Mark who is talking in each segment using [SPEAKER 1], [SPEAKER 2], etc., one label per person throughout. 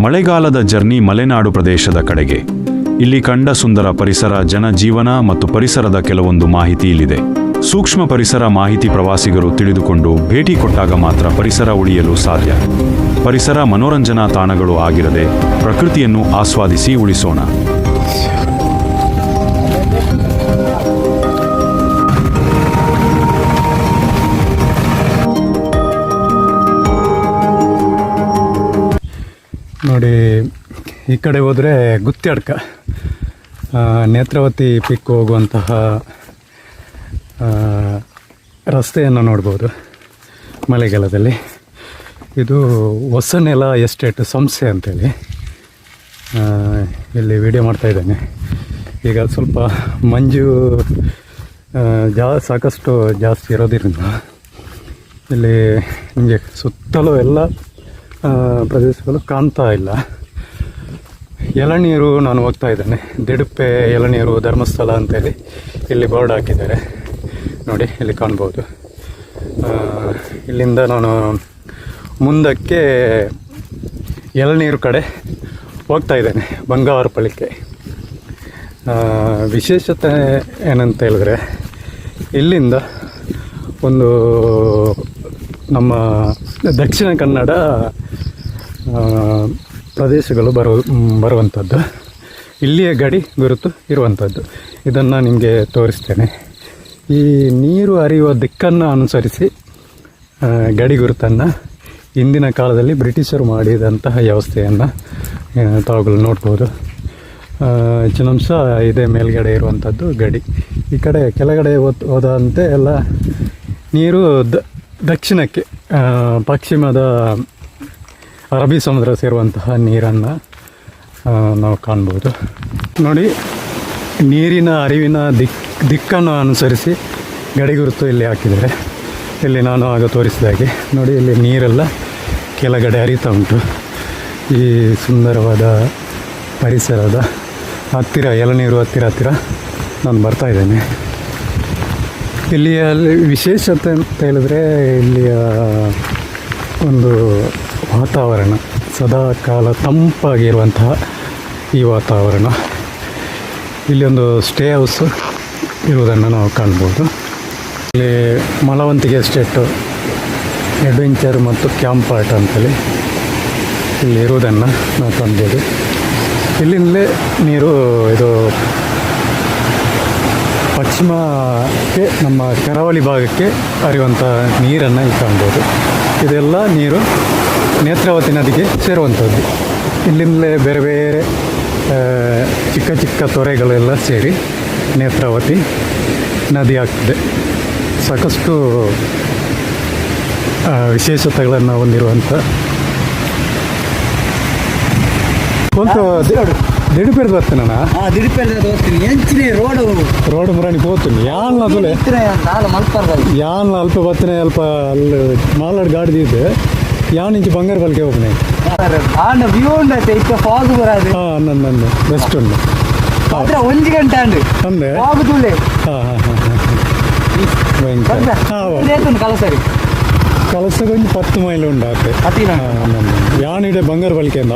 [SPEAKER 1] ಮಳೆಗಾಲದ ಜರ್ನಿ ಮಲೆನಾಡು ಪ್ರದೇಶದ ಕಡೆಗೆ. ಇಲ್ಲಿ ಕಂಡ ಸುಂದರ ಪರಿಸರ ಜನಜೀವನ ಮತ್ತು ಪರಿಸರದ ಕೆಲವೊಂದು ಮಾಹಿತಿ ಇಲ್ಲಿದೆ. ಸೂಕ್ಷ್ಮ ಪರಿಸರ ಮಾಹಿತಿ ಪ್ರವಾಸಿಗರು ತಿಳಿದುಕೊಂಡು ಭೇಟಿ ಕೊಟ್ಟಾಗ ಮಾತ್ರ ಪರಿಸರ ಉಳಿಯಲು ಸಾಧ್ಯ. ಪರಿಸರ ಮನೋರಂಜನಾ ತಾಣಗಳು ಆಗಿರದೆ ಪ್ರಕೃತಿಯನ್ನು ಆಸ್ವಾದಿಸಿ ಉಳಿಸೋಣ.
[SPEAKER 2] ನೋಡಿ ಈ ಕಡೆ ಹೋದರೆ ಗುತ್ಯಾಡ್ಕ ಆ, ನೇತ್ರಾವತಿ ಪಿಕ್ ಹೋಗುವಂತಹ ರಸ್ತೆಯನ್ನು ನೋಡ್ಬೋದು ಮಳೆಗಾಲದಲ್ಲಿ. ಇದು ಹೊಸನೆಲ ಎಸ್ಟೇಟ್ ಸಂಸ್ಥೆ ಅಂತೇಳಿ. ಇಲ್ಲಿ ವಿಡಿಯೋ ಮಾಡ್ತಾ ಇದ್ದೇನೆ. ಈಗ ಸ್ವಲ್ಪ ಮಂಜು ಜಾ ಸಾಕಷ್ಟು ಜಾಸ್ತಿ ಇರೋದ್ರಿಂದ ಇಲ್ಲಿ ನಿಮಗೆ ಸುತ್ತಲೂ ಎಲ್ಲ ಪ್ರದೇಶಗಳು ಕಾಣ್ತಾ ಇಲ್ಲ. ಎಳನೀರು ನಾನು ಹೋಗ್ತಾ ಇದ್ದೇನೆ. ದಿಡುಪೆ ಎಳನೀರು ಧರ್ಮಸ್ಥಳ ಅಂತೇಳಿ ಇಲ್ಲಿ ಬೋರ್ಡ್ ಹಾಕಿದ್ದಾರೆ. ನೋಡಿ ಇಲ್ಲಿ ಕಾಣ್ಬೋದು. ಇಲ್ಲಿಂದ ನಾನು ಮುಂದಕ್ಕೆ ಎಳನೀರು ಕಡೆ ಹೋಗ್ತಾ ಇದ್ದೇನೆ ಬಂಗಾರ ಆ, ವಿಶೇಷತೆ ಏನಂತ ಹೇಳಿದ್ರೆ ಇಲ್ಲಿಂದ ಒಂದು ನಮ್ಮ ದಕ್ಷಿಣ ಕನ್ನಡ ಪ್ರದೇಶಗಳು ಬರು, ಬರುವಂಥದ್ದು. ಇಲ್ಲಿಯ ಗಡಿ ಗುರುತು ಇರುವಂಥದ್ದು. ಇದನ್ನು ನಿಮಗೆ ತೋರಿಸ್ತೇನೆ. ಈ ನೀರು ಹರಿಯುವ ದಿಕ್ಕನ್ನು ಅನುಸರಿಸಿ ಗಡಿ ಗುರುತನ್ನು ಇಂದಿನ ಕಾಲದಲ್ಲಿ ಬ್ರಿಟಿಷರು ಮಾಡಿದಂತಹ ವ್ಯವಸ್ಥೆಯನ್ನು ತಾವುಗಳು ನೋಡ್ಬೋದು. ಹೆಚ್ಚಿನಂಶ ಇದೇ ಮೇಲ್ಗಡೆ ಇರುವಂಥದ್ದು ಗಡಿ. ಈ ಕಡೆ ಕೆಳಗಡೆ ಹೋದ್ ಹೋದಂತೆ ಎಲ್ಲ ನೀರು ದಕ್ಷಿಣಕ್ಕೆ ಪಶ್ಚಿಮದ ಅರಬ್ಬಿ ಸಮುದ್ರ ಸೇರುವಂತಹ ನೀರನ್ನು ನಾವು ಕಾಣ್ಬೋದು. ನೋಡಿ, ನೀರಿನ ಅರಿವಿನ ದಿಕ್, ದಿಕ್ಕನ್ನು ಅನುಸರಿಸಿ ಗಡಿಗುರುತು ಇಲ್ಲಿ ಹಾಕಿದರೆ ಇಲ್ಲಿ ನಾನು ಆಗ ತೋರಿಸಿದ ಹಾಗೆ, ನೋಡಿ, ಇಲ್ಲಿ ನೀರೆಲ್ಲ ಕೆಳಗಡೆ ಹರಿತಾ ಉಂಟು. ಈ ಸುಂದರವಾದ ಪರಿಸರದ ಹತ್ತಿರ, ಎಳನೀರು ಹತ್ತಿರ ಹತ್ತಿರ ನಾನು ಬರ್ತಾ ಇದ್ದೇನೆ. ಇಲ್ಲಿಯ ವಿಶೇಷತೆ ಅಂತ ಹೇಳಿದ್ರೆ ಇಲ್ಲಿಯ ಒಂದು ವಾತಾವರಣ, ಸದಾ ಕಾಲ ತಂಪಾಗಿರುವಂತಹ ಈ ವಾತಾವರಣ. ಇಲ್ಲಿ ಒಂದು ಸ್ಟೇ ಹೌಸ್ ಇರುವುದನ್ನು ನಾವು ಕಾಣ್ಬೋದು. ಇಲ್ಲಿ ಮಲವಂತಿಗೆ ಎಸ್ಟೇಟು ಅಡ್ವೆಂಚರ್ ಮತ್ತು ಕ್ಯಾಂಪ್ ಆರ್ಟ್ ಅಂತೇಳಿ ಇಲ್ಲಿ ಇರುವುದನ್ನು ನಾವು ಕಾಣ್ಬೋದು. ಇಲ್ಲಿಂದಲೇ ನೀರು ಇದು ಪಶ್ಚಿಮಕ್ಕೆ ನಮ್ಮ ಕರಾವಳಿ ಭಾಗಕ್ಕೆ ಹರಿಯುವಂಥ ನೀರನ್ನು ಇಲ್ಲಿ ಕಾಣ್ಬೋದು. ಇದೆಲ್ಲ ನೀರು ನೇತ್ರಾವತಿ ನದಿಗೆ ಸೇರುವಂಥದ್ದು. ಇಲ್ಲಿಂದಲೇ ಬೇರೆ ಬೇರೆ ಚಿಕ್ಕ ಚಿಕ್ಕ ತೊರೆಗಳೆಲ್ಲ ಸೇರಿ ನೇತ್ರಾವತಿ ನದಿ ಆಗ್ತದೆ. ಸಾಕಷ್ಟು ವಿಶೇಷತೆಗಳನ್ನು ಹೊಂದಿರುವಂಥ ಒಂದು ದಿಡುಪೇರು ಬರ್ತೇನೆ
[SPEAKER 3] ಆ ದಿಡಿಪೆಲ್ಲ ತೋರಿಸ್ತೀನಿ ಎಂಚಿನ ರೋಡ್.
[SPEAKER 2] ರೋಡ್ ಮುರಾಣಿ ಹೋಗ್ತೀನಿ. ಯಾನ್ ಅದುಲೆ
[SPEAKER 3] ನಾಳೆ ಮಲ್ಪರ್ದಲ್ಲಿ.
[SPEAKER 2] ಯಾನ್ ಅಲ್ಪ ಬತ್ತನೆ ಅಲ್ಪ ಅಲ್ಲಿ ಮಾಲಾಡ್ ಗಾಡಿ ಇದೆ ಯಾನ್ ಇಂಚು ಬಂಗಾರ ಬಲ್ಕೆ ಆರೆ
[SPEAKER 3] ಆಂಡ ವ್ಯೂ ಉಂಡತ್ತೆ ಇಕ್ಕ ಫಾಗ್ ಬರಾದೆ.
[SPEAKER 2] ಹಾಂ ನನ್ನ ನನ್ನ ಬೆಸ್ಟ್
[SPEAKER 3] ಉಂಡು. ಒಂಜಿ ಗಂಟೆ ಅಂಡು
[SPEAKER 2] ಅಂದೆ?
[SPEAKER 3] ಫಾಗ್
[SPEAKER 2] ಹಾ ಹಾಂ ಹಾಂ ಭಯಂಕರ.
[SPEAKER 3] ಕಲಸರಿ.
[SPEAKER 2] ಪತ್ತು ಮೈಲ್ ಯಾನ್ ಇಡೆ ಬಂಗಾರ ಬಲ್ಕೆ ಅಂದ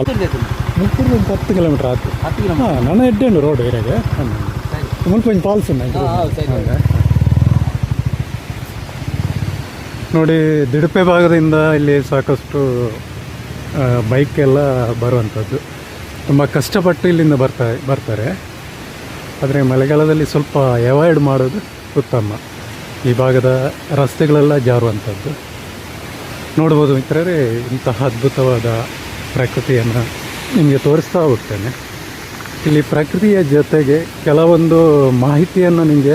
[SPEAKER 2] ಒಂದು ಹತ್ತು ಕಿಲೋಮೀಟರ್ ಆತು
[SPEAKER 3] ಹತ್ತು ಕಿಲೋ
[SPEAKER 2] ಹಾಂ ನನ್ನ ಎಡ್ಡೆ ಉಂಟು ರೋಡ್ ಮುಲ್ಪ ಒಂದು ಫಾಲ್ಸ್.
[SPEAKER 3] ಹೌದಾ?
[SPEAKER 2] ನೋಡಿ ದಿಡುಪೆ ಭಾಗದಿಂದ ಇಲ್ಲಿ ಸಾಕಷ್ಟು ಬೈಕ್ ಎಲ್ಲ ಬರುವಂಥದ್ದು ತುಂಬ ಕಷ್ಟಪಟ್ಟು ಇಲ್ಲಿಂದ ಬರ್ತಾ ಬರ್ತಾರೆ. ಆದರೆ ಮಳೆಗಾಲದಲ್ಲಿ ಸ್ವಲ್ಪ ಅವಾಯ್ಡ್ ಮಾಡೋದು ಉತ್ತಮ. ಈ ಭಾಗದ ರಸ್ತೆಗಳೆಲ್ಲ ಜಾರುವಂಥದ್ದು ನೋಡ್ಬೋದು ಮಿತ್ರರೇ ಇಂತಹ ಅದ್ಭುತವಾದ ಪ್ರಕೃತಿಯನ್ನು ನಿಮಗೆ ತೋರಿಸ್ತಾ ಹೋಗ್ತೇನೆ. ಇಲ್ಲಿ ಪ್ರಕೃತಿಯ ಜೊತೆಗೆ ಕೆಲವೊಂದು ಮಾಹಿತಿಯನ್ನು ನಿಮಗೆ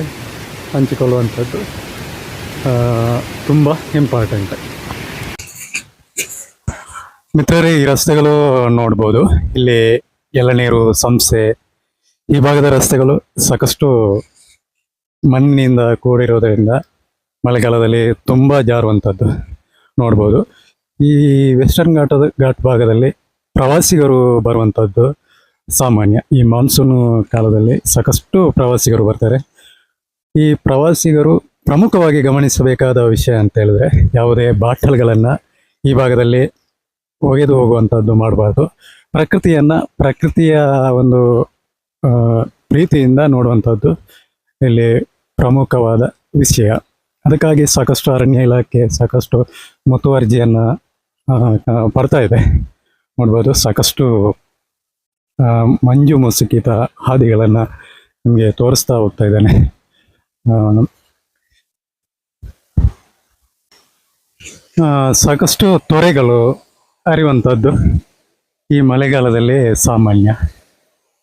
[SPEAKER 2] ಹಂಚಿಕೊಳ್ಳುವಂಥದ್ದು ತುಂಬ ಇಂಪಾರ್ಟೆಂಟ್. ಮಿತ್ರರೇ, ಈ ರಸ್ತೆಗಳು ನೋಡ್ಬೋದು. ಇಲ್ಲಿ ಎಳನೀರು ಸಂಸ್ಥೆ ಈ ಭಾಗದ ರಸ್ತೆಗಳು ಸಾಕಷ್ಟು ಮಣ್ಣಿನಿಂದ ಕೂಡಿರೋದರಿಂದ ಮಳೆಗಾಲದಲ್ಲಿ ತುಂಬ ಜಾರುವಂಥದ್ದು ನೋಡ್ಬೋದು. ಈ ವೆಸ್ಟರ್ನ್ ಘಾಟದ ಘಾಟ್ ಭಾಗದಲ್ಲಿ ಪ್ರವಾಸಿಗರು ಬರುವಂಥದ್ದು ಸಾಮಾನ್ಯ. ಈ ಮಾನ್ಸೂನ್ ಕಾಲದಲ್ಲಿ ಸಾಕಷ್ಟು ಪ್ರವಾಸಿಗರು ಬರ್ತಾರೆ. ಈ ಪ್ರವಾಸಿಗರು ಪ್ರಮುಖವಾಗಿ ಗಮನಿಸಬೇಕಾದ ವಿಷಯ ಅಂತ ಹೇಳಿದ್ರೆ ಯಾವುದೇ ಬಾಟಲ್ಗಳನ್ನು ಈ ಭಾಗದಲ್ಲಿ ಒಗೆದು ಹೋಗುವಂಥದ್ದು ಮಾಡಬಾರ್ದು. ಪ್ರಕೃತಿಯನ್ನು, ಪ್ರಕೃತಿಯ ಒಂದು ಪ್ರೀತಿಯಿಂದ ನೋಡುವಂಥದ್ದು ಇಲ್ಲಿ ಪ್ರಮುಖವಾದ ವಿಷಯ. ಅದಕ್ಕಾಗಿ ಸಾಕಷ್ಟು ಅರಣ್ಯ ಇಲಾಖೆ ಸಾಕಷ್ಟು ಮುತುವರ್ಜಿಯನ್ನು ಪಡ್ತಾ ಇದೆ. ನೋಡ್ಬೋದು ಸಾಕಷ್ಟು ಮಂಜು ಮುಸುಕಿತ ಹಾದಿಗಳನ್ನು ನಿಮಗೆ ತೋರಿಸ್ತಾ ಹೋಗ್ತಾ ಇದ್ದಾನೆ. ಸಾಕಷ್ಟು ತೊರೆಗಳು ಹರಿಯುವಂಥದ್ದು ಈ ಮಳೆಗಾಲದಲ್ಲಿ ಸಾಮಾನ್ಯ.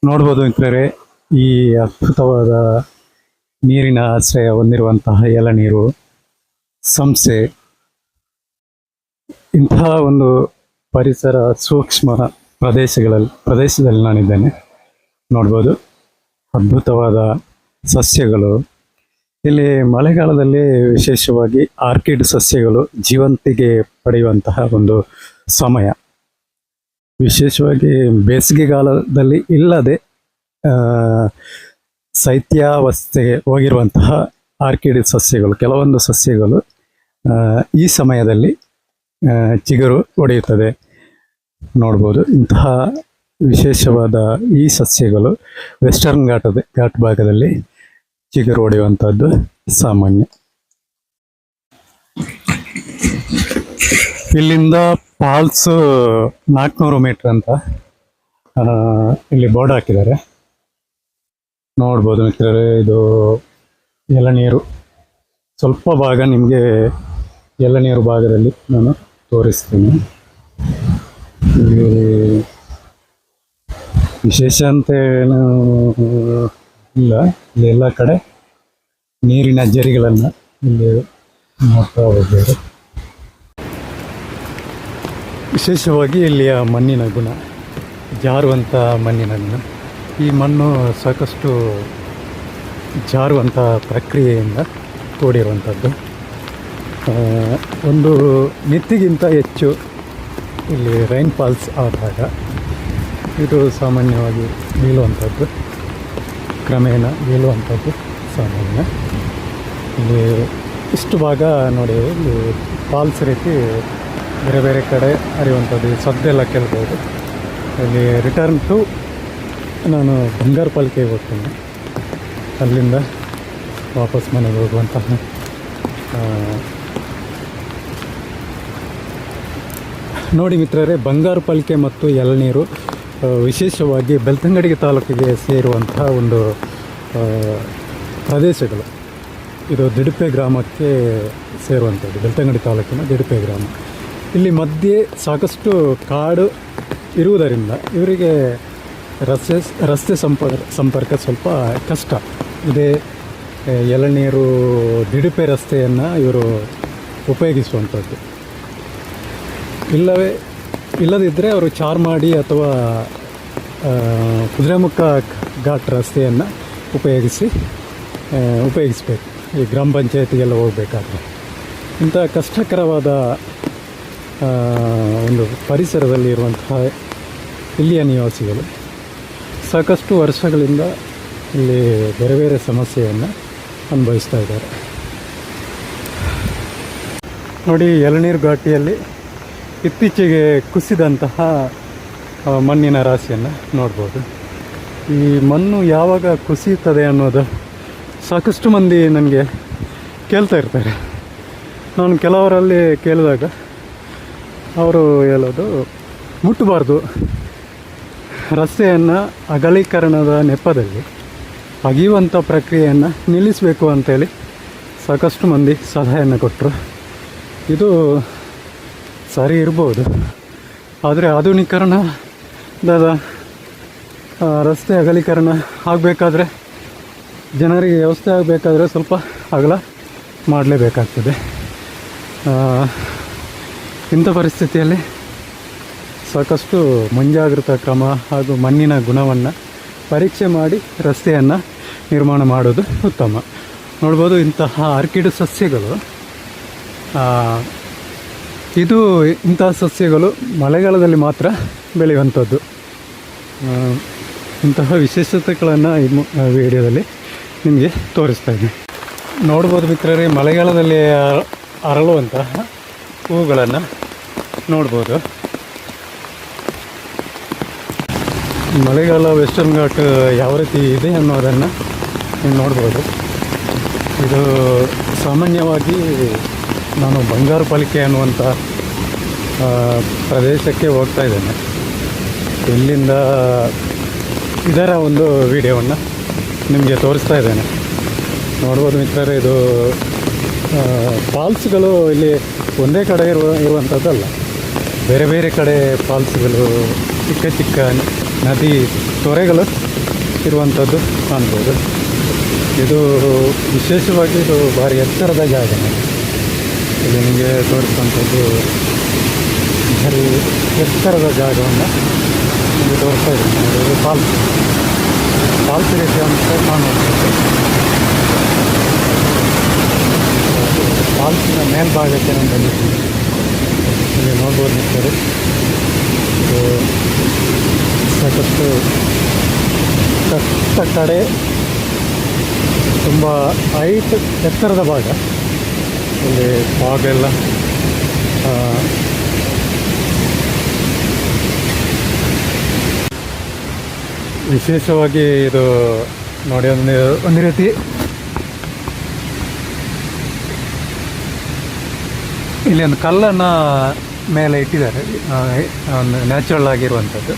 [SPEAKER 2] ನೋಡ್ಬೋದು ಮಿತ್ರರೇ, ಈ ಅದ್ಭುತವಾದ ನೀರಿನ ಆಶ್ರಯ ಹೊಂದಿರುವಂತಹ ಎಳನೀರು, ಸಂಸೆ, ಇಂತಹ ಒಂದು ಪರಿಸರ ಸೂಕ್ಷ್ಮ ಪ್ರದೇಶಗಳಲ್ಲಿ, ಪ್ರದೇಶದಲ್ಲಿ ನಾನಿದ್ದೇನೆ. ನೋಡ್ಬೋದು, ಅದ್ಭುತವಾದ ಸಸ್ಯಗಳು. ಇಲ್ಲಿ ಮಳೆಗಾಲದಲ್ಲಿ ವಿಶೇಷವಾಗಿ ಆರ್ಕಿಡ್ ಸಸ್ಯಗಳು ಜೀವಂತಿಗೆ ಪಡೆಯುವಂತಹ ಒಂದು ಸಮಯ. ವಿಶೇಷವಾಗಿ ಬೇಸಿಗೆಗಾಲದಲ್ಲಿ ಇಲ್ಲದೆ ಶೈತ್ಯಾವಸ್ಥೆಗೆ ಹೋಗಿರುವಂತಹ ಆರ್ಕಿಡ್ ಸಸ್ಯಗಳು, ಕೆಲವೊಂದು ಸಸ್ಯಗಳು ಈ ಸಮಯದಲ್ಲಿ ಚಿಗುರು ಒಡೆಯುತ್ತದೆ. ನೋಡ್ಬೋದು, ಇಂತಹ ವಿಶೇಷವಾದ ಈ ಸಸ್ಯಗಳು ವೆಸ್ಟರ್ನ್ ಘಾಟದ ಘಾಟ್ ಭಾಗದಲ್ಲಿ ಚಿಗುರು ಹೊಡೆಯುವಂಥದ್ದು ಸಾಮಾನ್ಯ. ಇಲ್ಲಿಂದ ಫಾಲ್ಸ್ ನಾಲ್ಕುನೂರು ಮೀಟರ್ ಅಂತ ಇಲ್ಲಿ ಬೋರ್ಡ್ ಹಾಕಿದ್ದಾರೆ. ನೋಡ್ಬೋದು ಮಿತ್ರರೇ, ಇದು ಎಳನೀರು. ಸ್ವಲ್ಪ ಭಾಗ ನಿಮಗೆ ಎಳನೀರು ಭಾಗದಲ್ಲಿ ನಾನು ತೋರಿಸ್ತೀನಿ. ಇಲ್ಲಿ ವಿಶೇಷ ಅಂತ ಏನು ಇಲ್ಲ. ಇಲ್ಲಿ ಎಲ್ಲ ಕಡೆ ನೀರಿನ ಜರಿಗಳನ್ನು ಇಲ್ಲಿ ನೋಡ್ತಾ ಹೋಗ್ಬೋದು. ವಿಶೇಷವಾಗಿ ಇಲ್ಲಿಯ ಮಣ್ಣಿನ ಗುಣ ಜಾರುವಂಥ ಮಣ್ಣಿನ ಗುಣ. ಈ ಮಣ್ಣು ಸಾಕಷ್ಟು ಜಾರುವಂಥ ಪ್ರಕ್ರಿಯೆಯಿಂದ ಕೂಡಿರುವಂಥದ್ದು ಒಂದು ಮಿತಿಗಿಂತ ಹೆಚ್ಚು ಇಲ್ಲಿ ರೈನ್ ಫಾಲ್ಸ್ ಆದಾಗ ಇದು ಸಾಮಾನ್ಯವಾಗಿ ಬೀಳುವಂಥದ್ದು. ಕ್ರಮೇಣ ಬೀಳುವಂಥದ್ದು ಸಾಮಾನ್ಯ. ಇಲ್ಲಿ ಇಷ್ಟು ಭಾಗ ನೋಡಿ, ಇಲ್ಲಿ ಫಾಲ್ಸ್ ರೀತಿ ಬೇರೆ ಬೇರೆ ಕಡೆ ಅರಿಯುವಂಥದ್ದು ಈ ಸದ್ದೆಲ್ಲ ಕೇಳ್ಬೋದು. ಇಲ್ಲಿ ರಿಟರ್ನ್ ಟು ನಾನು ಬಂಗಾರ ಪಾಲಿಕೆಗೆ ಹೋಗ್ತೀನಿ. ಅಲ್ಲಿಂದ ವಾಪಸ್ ಮನೆಗೆ ಹೋಗುವಂತಹ ನೋಡಿ ಮಿತ್ರರೇ, ಬಂಗಾರು ಪಾಲಿಕೆ ಮತ್ತು ಎಳನೀರು ವಿಶೇಷವಾಗಿ ಬೆಳ್ತಂಗಡಿಗೆ ತಾಲೂಕಿಗೆ ಸೇರುವಂಥ ಒಂದು ಪ್ರದೇಶಗಳು. ಇದು ದಿಡುಪೆ ಗ್ರಾಮಕ್ಕೆ ಸೇರುವಂಥದ್ದು, ಬೆಳ್ತಂಗಡಿ ತಾಲೂಕಿನ ದಿಡುಪೆ ಗ್ರಾಮ. ಇಲ್ಲಿ ಮಧ್ಯೆ ಸಾಕಷ್ಟು ಕಾಡು ಇರುವುದರಿಂದ ಇವರಿಗೆ ರಸ್ತೆ ರಸ್ತೆ ಸಂಪರ್ಕ ಸಂಪರ್ಕ ಸ್ವಲ್ಪ ಕಷ್ಟ. ಇದೇ, ಎಳನೀರು, ದಿಡುಪೆ ರಸ್ತೆಯನ್ನು ಇವರು ಉಪಯೋಗಿಸುವಂಥದ್ದು. ಇಲ್ಲವೇ ಇಲ್ಲದಿದ್ದರೆ ಅವರು ಚಾರ್ಮಾಡಿ ಅಥವಾ ಕುದುರೆಮುಖ ಘಾಟ್ ರಸ್ತೆಯನ್ನು ಉಪಯೋಗಿಸಿ ಉಪಯೋಗಿಸಬೇಕು. ಈ ಗ್ರಾಮ ಪಂಚಾಯತಿಗೆಲ್ಲ ಹೋಗಬೇಕಾದ್ರೆ. ಇಂಥ ಕಷ್ಟಕರವಾದ ಒಂದು ಪರಿಸರದಲ್ಲಿ ಇರುವಂತಹ ಇಲ್ಲಿಯ ನಿವಾಸಿಗಳು ಸಾಕಷ್ಟು ವರ್ಷಗಳಿಂದ ಇಲ್ಲಿ ಬೇರೆ ಬೇರೆ ಸಮಸ್ಯೆಯನ್ನು ಅನುಭವಿಸ್ತಾ ಇದ್ದಾರೆ. ನೋಡಿ, ಎಳನೀರು ಘಾಟಿಯಲ್ಲಿ ಇತ್ತೀಚೆಗೆ ಕುಸಿದಂತಹ ಮಣ್ಣಿನ ರಾಶಿಯನ್ನು ನೋಡ್ಬೋದು. ಈ ಮಣ್ಣು ಯಾವಾಗ ಕುಸಿಯುತ್ತದೆ ಅನ್ನೋದು ಸಾಕಷ್ಟು ಮಂದಿ ನನಗೆ ಕೇಳ್ತಾ ಇರ್ತಾರೆ. ನಾನು ಕೆಲವರಲ್ಲಿ ಕೇಳಿದಾಗ ಅವರು ಹೇಳೋದು, ಮುಟ್ಟಬಾರ್ದು. ರಸ್ತೆಯನ್ನು ಅಗಲೀಕರಣದ ನೆಪದಲ್ಲಿ ಅಗಿಯುವಂಥ ಪ್ರಕ್ರಿಯೆಯನ್ನು ನಿಲ್ಲಿಸಬೇಕು ಅಂತೇಳಿ ಸಾಕಷ್ಟು ಮಂದಿ ಸಲಹೆಯನ್ನು ಕೊಟ್ಟರು ಇದು ಸರಿ ಇರ್ಬೋದು. ಆದರೆ ಆಧುನೀಕರಣದ ರಸ್ತೆ ಅಗಲೀಕರಣ ಆಗಬೇಕಾದ್ರೆ, ಜನರಿಗೆ ವ್ಯವಸ್ಥೆ ಆಗಬೇಕಾದ್ರೆ ಸ್ವಲ್ಪ ಅಗಲ ಮಾಡಲೇಬೇಕಾಗ್ತದೆ. ಇಂಥ ಪರಿಸ್ಥಿತಿಯಲ್ಲಿ ಸಾಕಷ್ಟು ಮುಂಜಾಗ್ರತಾ ಕ್ರಮ ಹಾಗೂ ಮಣ್ಣಿನ ಗುಣವನ್ನು ಪರೀಕ್ಷೆ ಮಾಡಿ ರಸ್ತೆಯನ್ನು ನಿರ್ಮಾಣ ಮಾಡೋದು ಉತ್ತಮ. ನೋಡ್ಬೋದು ಇಂತಹ ಆರ್ಕಿಡ್ ಸಸ್ಯಗಳು ಇದು ಇಂತಹ ಸಸ್ಯಗಳು ಮಳೆಗಾಲದಲ್ಲಿ ಮಾತ್ರ ಬೆಳೆಯುವಂಥದ್ದು. ಇಂತಹ ವಿಶೇಷತೆಗಳನ್ನು ಈ ವಿಡಿಯೋದಲ್ಲಿ ನಿಮಗೆ ತೋರಿಸ್ತಾ ಇದ್ದೀನಿ ನೋಡ್ಬೋದು ಮಿತ್ರರೇ, ಮಳೆಗಾಲದಲ್ಲಿ ಅರ- ಅರಳುವಂತಹ ಹೂಗಳನ್ನು ನೋಡ್ಬೋದು. ಮಳೆಗಾಲ ವೆಸ್ಟರ್ನ್ ಘಾಟ್ ಯಾವ ರೀತಿ ಇದೆ ಅನ್ನೋದನ್ನು ನೀವು ನೋಡ್ಬೋದು. ಇದು ಸಾಮಾನ್ಯವಾಗಿ ನಾನು ಬಂಗಾರು ಪಾಲಿಕೆ ಅನ್ನುವಂಥ ಪ್ರದೇಶಕ್ಕೆ ಹೋಗ್ತಾ ಇದ್ದೇನೆ. ಇಲ್ಲಿಂದ ಇದರ ಒಂದು ವಿಡಿಯೋವನ್ನು ನಿಮಗೆ ತೋರಿಸ್ತಾ ಇದ್ದೇನೆ. ನೋಡ್ಬೋದು ಮಿತ್ರರೇ, ಇದು ಫಾಲ್ಸ್ಗಳು ಇಲ್ಲಿ ಒಂದೇ ಕಡೆ ಇರುವ, ಇರುವಂಥದ್ದಲ್ಲ. ಬೇರೆ ಬೇರೆ ಕಡೆ ಫಾಲ್ಸ್ಗಳು ಚಿಕ್ಕ ಚಿಕ್ಕ ನದಿ ತೊರೆಗಳು ಇರುವಂಥದ್ದು ಕಾಣ್ಬೋದು. ಇದು ವಿಶೇಷವಾಗಿ ಇದು ಭಾರಿ ಎತ್ತರದ ಜಾಗನೇ ಇಲ್ಲಿ ನಿಮಗೆ ತೋರಿಸುವಂಥದ್ದು ಭಾರಿ ಎತ್ತರದ ಜಾಗವನ್ನು ನಿಮಗೆ ತೋರಿಸ್ತಾ ಇದ್ದೀನಿ. ಇದು ಫಾಲ್ಸ್ ಫಾಲ್ಸ್ ರೀತಿ ಅಂತ ಕಾಣುವಂಥದ್ದು ಫಾಲ್ಸಿನ ಮೇಲ್ಭಾಗಕ್ಕೆ ನಾನು ಬಂದಿದ್ದೀನಿ. ಇಲ್ಲಿ ನೋಡ್ಬೋದು ನಿಂತರೆ ಇದು ಸಾಕಷ್ಟು ಕಷ್ಟ ಕಡೆ ತುಂಬ ಐಟ್ ಎತ್ತರದ ಭಾಗ. ಇಲ್ಲಿ ಭಾಗ ಎಲ್ಲ ವಿಶೇಷವಾಗಿ ಇದು ನೋಡಿ ಒಂದು ಒಂದು ರೀತಿ. ಇಲ್ಲಿ ಒಂದು ಕಲ್ಲನ್ನು ಮೇಲೆ ಇಟ್ಟಿದ್ದಾರೆ. ಒಂದು ನ್ಯಾಚುರಲ್ ಆಗಿರುವಂಥದ್ದು.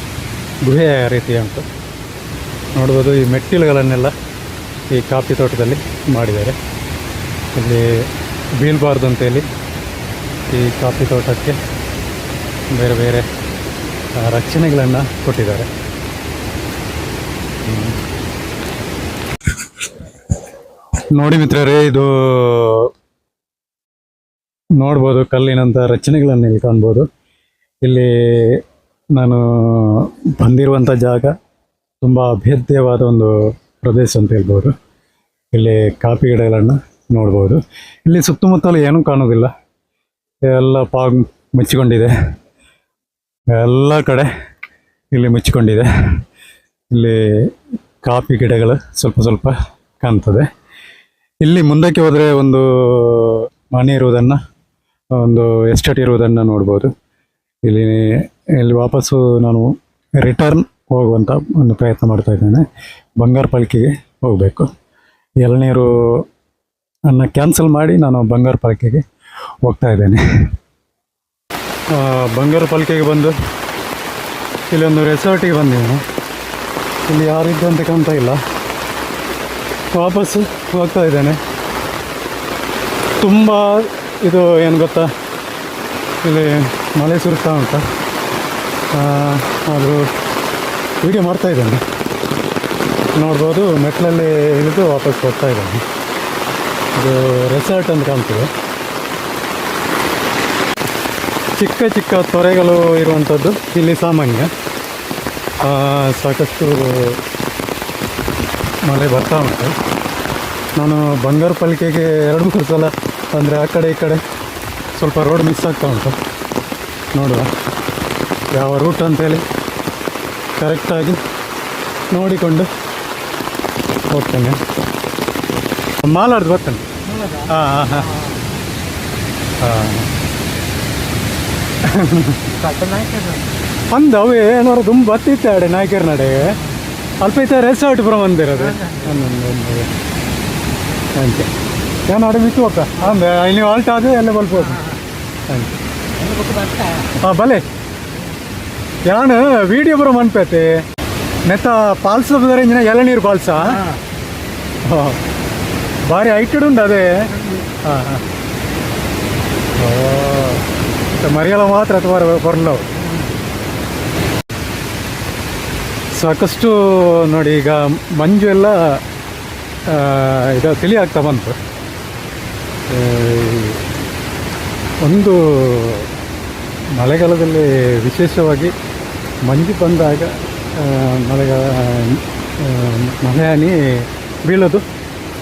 [SPEAKER 2] ಗುಹೆಯ ರೀತಿ ಉಂಟು. ನೋಡ್ಬೋದು ಈ ಮೆಟ್ಟಿಲುಗಳನ್ನೆಲ್ಲ ಈ ಕಾಫಿ ತೋಟದಲ್ಲಿ ಮಾಡಿದ್ದಾರೆ. ಇಲ್ಲಿ ಬೀಳಬಾರ್ದು ಅಂತೇಳಿ ಈ ಕಾಫಿ ತೋಟಕ್ಕೆ ಬೇರೆ ಬೇರೆ ರಕ್ಷಣೆಗಳನ್ನು ಕೊಟ್ಟಿದ್ದಾರೆ. ನೋಡಿ ಮಿತ್ರರೇ, ಇದು ನೋಡ್ಬೋದು ಕಲ್ಲಿನಂಥ ರಚನೆಗಳನ್ನು ಇಲ್ಲಿ ಕಾಣ್ಬೋದು. ಇಲ್ಲಿ ನಾನು ಬಂದಿರುವಂಥ ಜಾಗ ತುಂಬ ಅಭೇದ್ಯವಾದ ಒಂದು ಪ್ರದೇಶ ಅಂತ ಹೇಳ್ಬೋದು. ಇಲ್ಲಿ ಕಾಫಿ ಗಿಡಗಳನ್ನು ನೋಡ್ಬೋದು. ಇಲ್ಲಿ ಸುತ್ತಮುತ್ತಲು ಏನೂ ಕಾಣೋದಿಲ್ಲ. ಎಲ್ಲ ಪಾಗ್ ಮುಚ್ಚಿಕೊಂಡಿದೆ. ಎಲ್ಲ ಕಡೆ ಇಲ್ಲಿ ಮುಚ್ಚಿಕೊಂಡಿದೆ. ಇಲ್ಲಿ ಕಾಫಿ ಗಿಡಗಳು ಸ್ವಲ್ಪ ಸ್ವಲ್ಪ ಕಾಣ್ತದೆ. ಇಲ್ಲಿ ಮುಂದಕ್ಕೆ ಹೋದರೆ ಒಂದು ಮನೆ ಇರುವುದನ್ನು, ಒಂದು ಎಸ್ಟೇಟ್ ಇರುವುದನ್ನು ನೋಡ್ಬೋದು. ಇಲ್ಲಿ ಇಲ್ಲಿ ವಾಪಸ್ಸು ನಾನು ರಿಟರ್ನ್ ಹೋಗುವಂಥ ಒಂದು ಪ್ರಯತ್ನ ಮಾಡ್ತಾ ಇದ್ದೇನೆ. ಬಂಗಾರ ಪಾಲಿಕೆಗೆ ಹೋಗಬೇಕು. ಎಳನೀರು ಅನ್ನ ಕ್ಯಾನ್ಸಲ್ ಮಾಡಿ ನಾನು ಬಂಗಾರ ಪಾಲಿಕೆಗೆ ಹೋಗ್ತಾ ಇದ್ದೇನೆ. ಬಂಗಾರ ಪಾಲಿಕೆಗೆ ಬಂದು ಇಲ್ಲೊಂದು ರೆಸಾರ್ಟಿಗೆ ಬಂದಿದ್ದೀನಿ ಇಲ್ಲಿ ಯಾರಿದ್ದು ಅಂತ ಕಾಣ್ತಾ ಇಲ್ಲ. ವಾಪಸ್ಸು ಹೋಗ್ತಾ ಇದ್ದೇನೆ. ತುಂಬ ಇದು ಏನು ಗೊತ್ತಾ? ಇಲ್ಲಿ ಮಳೆ ಸುರಿತಾ ಉಂಟ ಆದರೂ ವೀಡಿಯೋ ಮಾಡ್ತಾ ಇದ್ದೇನೆ. ನೋಡ್ಬೋದು ಮೆಟ್ಲಲ್ಲಿ ಇಳಿದು ವಾಪಸ್ ಹೋಗ್ತಾ ಇದ್ದೇನೆ. ಇದು ರೆಸಾರ್ಟ್ ಅಂತ ಕಾಣ್ತದೆ. ಚಿಕ್ಕ ಚಿಕ್ಕ ತೊರೆಗಳು ಇರುವಂಥದ್ದು ಇಲ್ಲಿ ಸಾಮಾನ್ಯ. ಸಾಕಷ್ಟು ಮಳೆ ಬರ್ತಾ ಉಂಟು. ನಾನು ಬಂಗಾರ ಪಾಲಿಕೆಗೆ ಎರಡು ಮೂರು ಸಲ ಅಂದರೆ ಆ ಕಡೆ ಈ ಕಡೆ ಸ್ವಲ್ಪ ರೋಡ್ ಮಿಸ್ ಆಗ್ತಾ ಉಂಟು. ನೋಡುವ ಯಾವ ರೂಟ್ ಅಂತೇಳಿ ಕರೆಕ್ಟಾಗಿ ನೋಡಿಕೊಂಡು ಹೋಗ್ತೇನೆ. ಮಾಲಾಡ್ದು ಬರ್ತೇನೆ. ಹಾಂ. ಹಾಂ ಹಾಂ ಹಾಂ ಅಂದ ಅವೇ ಏನಾರು ತುಂಬ ಬತ್ತಿತ್ತೆ ಅಡೆ ನಾಯ್ಕೇರ್ ನಡೆ. ಅಲ್ಪ ಇತ್ತ ರೆಸಾರ್ಟ್ ಬರೋ ಬಂದಿರೋದು ಅಂತೆ. ಏನು ಆಡೆ ಬಿತ್ತು ಅಕ್ಕ ಅಂದೆ ನೀವು ಆಲ್ಟ್ ಆದ್ರೆ ಎಲ್ಲ ಬಲ್ಬೋದು ಹಾಂ. ಬಲೆ. ಯಾನು ವಿಡಿಯೋ ಬರೋ ಮನ್ಪೇತೆ. ನೆತ್ತ ಪಾಲ್ಸ ಬದ್ರೆ ಇಂಜಿನ ಎಳನೀರು ಪಾಲ್ಸ? ಹಾಂ. ಭಾರಿ ಹೈಟೆಡ್ ಉಂಟು ಅದೇ? ಹಾಂ ಹಾಂ. ಓ ಮಾತ್ರ ಅಥವಾ ಬರಲವು ಸಾಕಷ್ಟು ನೋಡಿ, ಈಗ ಮಂಜು ಎಲ್ಲ ಇದು ತಿಳಿ ಆಗ್ತಾ ಬಂತು ಒಂದು ಮಳೆಗಾಲದಲ್ಲಿ ವಿಶೇಷವಾಗಿ ಮಂಜು ಬಂದಾಗ ಮಳೆಗಾಲ ಮಳೆ ಹನಿ ಬೀಳೋದು.